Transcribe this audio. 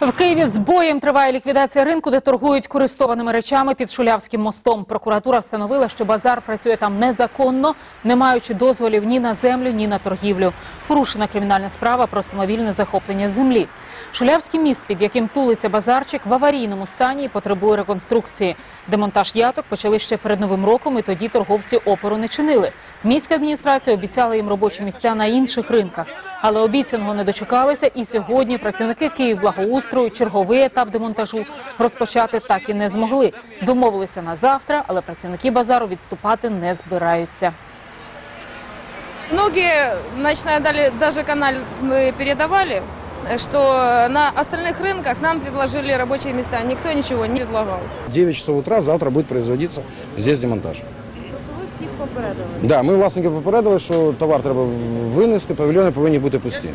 В Києві з боєм триває ліквідація ринку, де торгують користованими речами під Шулявським мостом. Прокуратура встановила, що базар працює там незаконно, не маючи дозволів ні на землю, ні на торгівлю. Порушена кримінальна справа про самовільне захоплення землі. Шулявський міст, під яким тулиться базарчик, в аварійному стані і потребує реконструкції. Демонтаж яток почали ще перед новим роком, і тоді торговці опору не чинили. Міська адміністрація обіцяла їм робочі місця на інших ринках, але обіцяного не дочекалися. І сьогодні працівники Київблагоустрою черговий етап демонтажу розпочати так і не змогли. Домовилися на завтра, але працівники базару відступати не збираються. Многие, начиная дали- даже канал передавали, что на остальных рынках нам предложили рабочие места. Никто ничего не предлагал. 9 часов утра завтра будет производиться здесь демонтаж. Ви всіх попередили. Да, ми власники попередили, що товар треба винести, павільйони повинні бути пусті.